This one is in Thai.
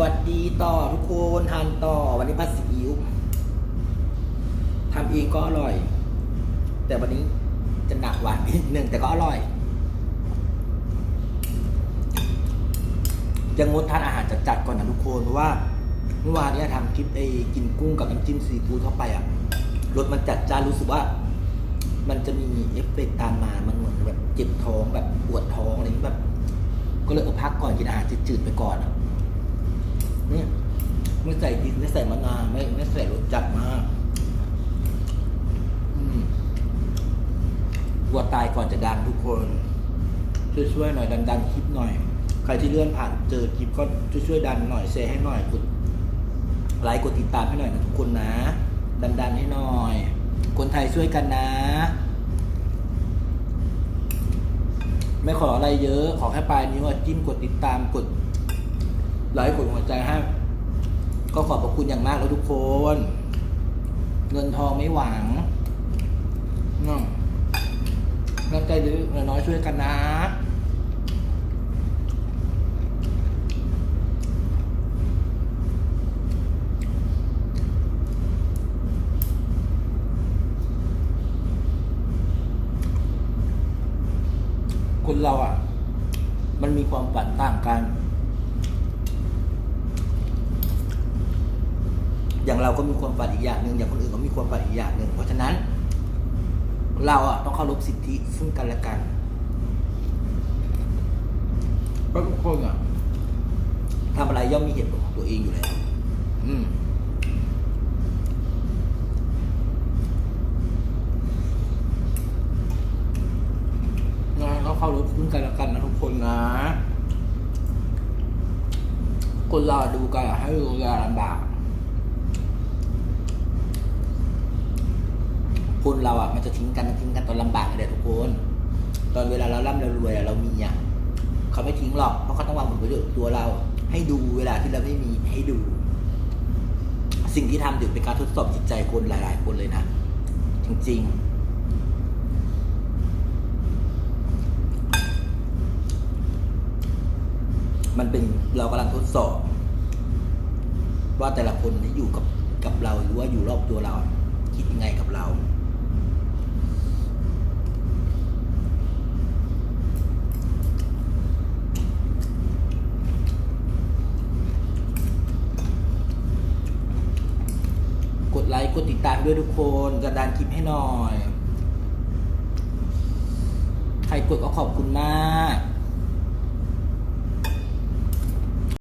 วัสดีต่อทุกคนทานต่อวันนี้ผัดซีอิ๊วทำเองก็อร่อย แต่วันนี้จะหนักหวานนิดนึงแต่ก็อร่อยจะงดทานอาหารจัดๆก่อนนะทุกคนเพราะว่าเมื่อวานเนี้ทำคลิปไอ้กินกุ้งกับน้ำจิ้มซีฟู้ดเข้าไปอะรสมันจัดจ้านรู้สึกว่า มันจะมีเอฟเฟกต์ตามมามันเหมือนแบบเจ็บท้องแบบปวดท้องอะไรแบบ ก็เลยเอาพักก่อนกินอาหารจืดๆไปก่อนอะ เนี่ยไม่ใส่พริกไม่ใส่มะนาวไม่ไม่ใส่รสจัดมากอืมกลัวตายก่อนจะดังทุกคนช่วยๆหน่อยดันๆคลิปหน่อย ใครที่เลื่อนผ่านเจอคลิปก็ช่วยๆดันหน่อยแชร์ให้หน่อยกดไลค์กดติดตามให้หน่อยนะทุกคนนะ ดันๆให้หน่อย คนไทยช่วยกันนะ ไม่ขออะไรเยอะ ขอแค่ปลายนิ้วจิ้มกดติดตามกด ไลค์กดหัวใจให้ก็ขอบพระคุณอย่างมากแล้วทุกคน เงินทองไม่หวังน้องน้ำใจเล็กๆน้อยช่วยกันนะคนเราอะ มันมีความฝันต่างกัน อย่างเรา ก็มีความฝันอีกอย่างหนึ่งอย่างคนอื่นก็มีความฝันอีกอย่างหนึ่งเพราะฉะนั้น เราอะต้องเคารพสิทธิซึ่งกันและกันเพราะทุกคนอะทำอะไรย่อมมีเหตุผลของตัวเองอยู่แล้วอืมนะก็เข้ารถคุ้นกันแล้วกันนะทุกคนนะ คนเราดูกันอะให้ดูเวลาลำบาก คนเราอะมันจะทิ้งกันทิ้งกันตอนลำบากเลยทุกคน ตอนเวลาเราร่ำเรารวยอะเรามีอะเขาไม่ทิ้งหรอกเพราะเขาต้องวางผลประโยชน์ตัวเรา ให้ดูเวลาที่เราไม่มีให้ดู สิ่งที่ทำถือเป็นการทดสอบจิตใจคนหลาย ๆ คนเลยนะ จริง ๆมันเป็นเรากำลังทดสอบ ว่าแต่ละคนที่อยู่กับกับเราหรือว่าอยู่รอบตัวเรา คิดยังไงกับเรา กดไลค์ กดติดตามด้วยทุกคนกระดานคลิปให้หน่อย ใครกดก็ขอบคุณมาก